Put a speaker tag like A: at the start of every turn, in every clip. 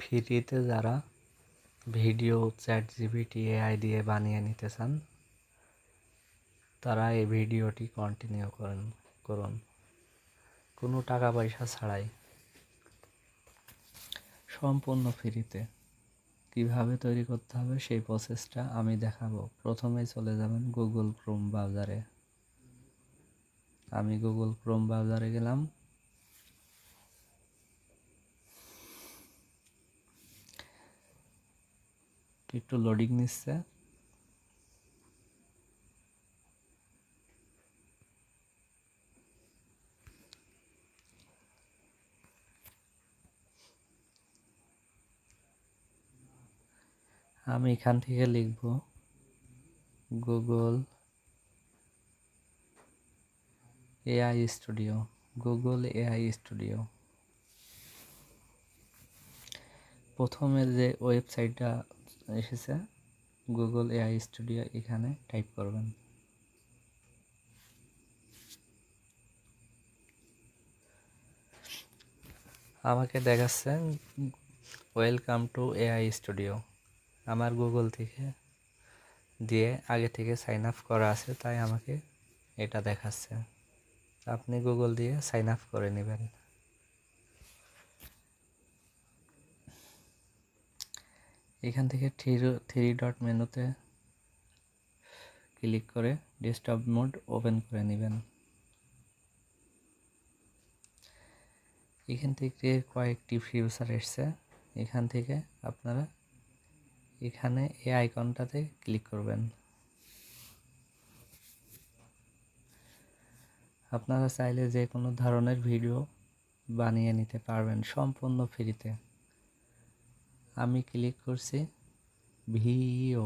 A: ফ্রিতে যারা video chat GPT AI দিয়ে বানিয়ে নিতে চান, তারা এই ভিডিওটি কন্টিনিউ করেন, করুন। কোনো টাকা পয়সা ছাড়াই। সম্পূর্ণ ফ্রিতে। কীভাবে তৈরি করতে হবে সেই প্রসেসটা আমি দেখাবো। প্রথমে চলে যাবেন গুগল ক্রোম ব্রাউজারে আমি গুগল ক্রোম ব্রাউজারে গেলাম। একটু লোডিং নিচ্ছে। আমি এখান থেকে লিখব Google AI studio Google AI studio প্রথমে যে ওয়েবসাইটটা এসেছে। গুগল এআই স্টুডিও এখানে টাইপ করবেন। আমাকে দেখাচ্ছে ওয়েলকাম টু এআই স্টুডিও আমার গুগল থেকে দিয়ে আগে থেকে সাইন আপ করা আছে, তাই আমাকে এটা দেখাচ্ছে। আপনি গুগল দিয়ে সাইন আপ করে নেবেন। এখান থেকে থ্রি থ্রি ডট মেনুতে ক্লিক করে ডেস্কটপ মোড ওপেন করে নেবেন। এখান থেকে কয়েকটি ফিউচার এসছে। এখান থেকে আপনারা এখানে এই আইকনটাতে ক্লিক করবেন। আপনারা চাইলে যে কোনো ধরনের ভিডিও বানিয়ে নিতে পারবেন সম্পূর্ণ ফ্রিতে আমি ক্লিক করছি, ভিও।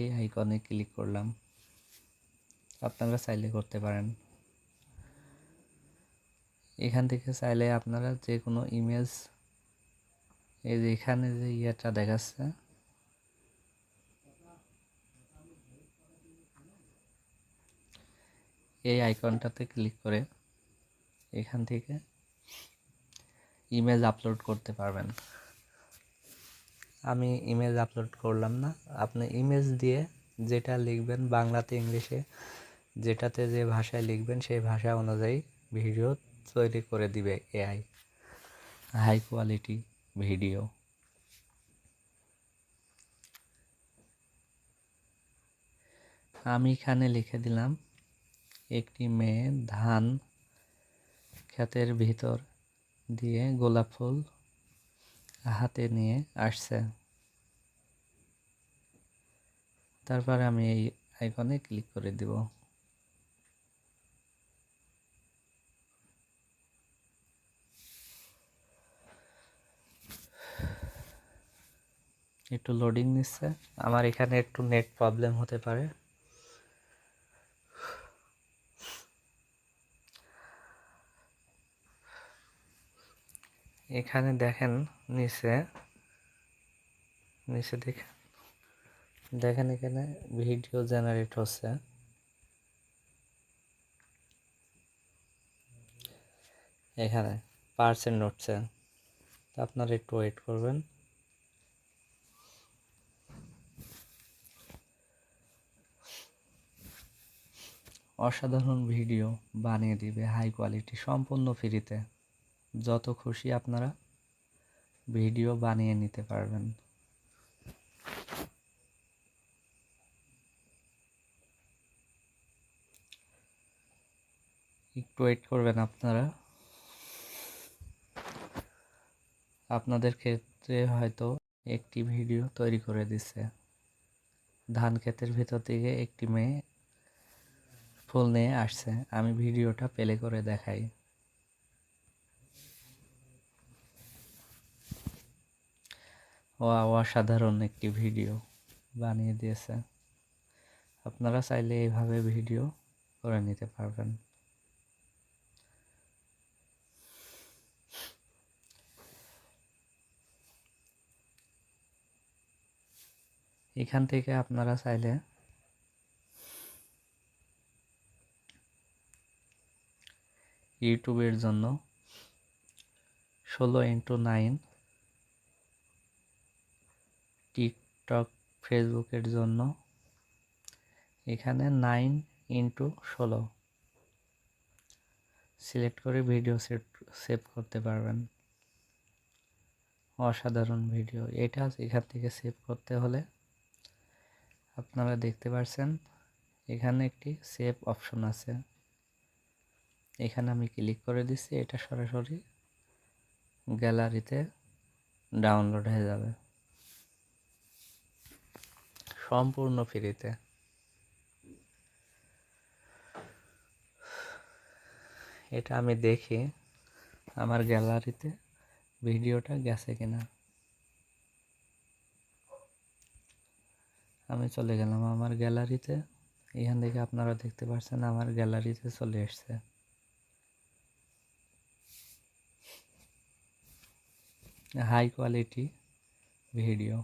A: এই আইকনে ক্লিক করলাম। আপনারা চাইলে করতে পারেন। এখান থেকে চাইলে আপনারা যে কোনো ইমেজ এই যে এখানে যে ইয়েটা দেখাচ্ছে, এই আইকনটাতে ক্লিক করে এখান থেকে ইমেজ আপলোড করতে পারবেন। আমি ইমেজ আপলোড করলাম না। আপনি ইমেজ দিয়ে যেটা লিখবেন বাংলাতে ইংলিশে, যেটাতে যে ভাষায় লিখবেন সেই ভাষা অনুযায়ী ভিডিও তৈরি করে দিবে এআই হাই কোয়ালিটি ভিডিও আমি এখানে লিখে দিলাম, একটি মেয়ে ধান ক্ষেতের ভিতর দিয়ে গোলাপ ফুল হাতে নিয়ে আসছে। তারপরে আমি এই আইকনে ক্লিক করে দিব। একটু লোডিং নিচ্ছে। আমার এখানে একটু নেট প্রবলেম হতে পারে। এখানে দেখেন নিচে নিচে দেখেন দেখেন এখানে ভিডিও জেনারেট হচ্ছে। এখানে পার্সেন্ট উঠছে। আপনারা একটু ওয়েট করবেন। অসাধারণ ভিডিও বানিয়ে দিবে হাই কোয়ালিটি সম্পূর্ণ ফ্রিতে যত খুশি আপনারা ভিডিও বানিয়ে নিতে পারবেন। একটু ওয়েট করবেন আপনারা। আপনাদের ক্ষেত্রে হয়তো একটি ভিডিও তৈরি করে দিচ্ছে ধান ক্ষেতের ভিতর থেকে একটি মেয়ে ফুল নিয়ে আসছে। আমি ভিডিওটা প্লে করে দেখাই। ও অসাধারণ একটি ভিডিও বানিয়ে দিয়েছে। আপনারা চাইলে এইভাবে ভিডিও করে নিতে পারবেন। এখান থেকে আপনারা চাইলে ইউটিউবের জন্য ষোলো ইন্টু নাইন টিকটক ফেসবুকের জন্য। এখানে নাইন ইন্টু ষোলো। সিলেক্ট করে ভিডিও সেট সেভ করতে পারবেন। অসাধারণ ভিডিও এটা এখান থেকে সেভ করতে হলে আপনারা দেখতে পাচ্ছেন এখানে একটি সেভ অপশন আছে। এখানে আমি ক্লিক করে দিচ্ছি, এটা সরাসরি গ্যালারিতে ডাউনলোড হয়ে যাবে। সম্পূর্ণ ফ্রিতে। এটা আমি দেখি আমার গ্যালারিতে ভিডিওটা গেছে কিনা। আমি চলে গেলাম আমার গ্যালারিতে। এখান থেকে আপনারা দেখতে পাচ্ছেন আমার গ্যালারিতে চলে এসছে। High quality video.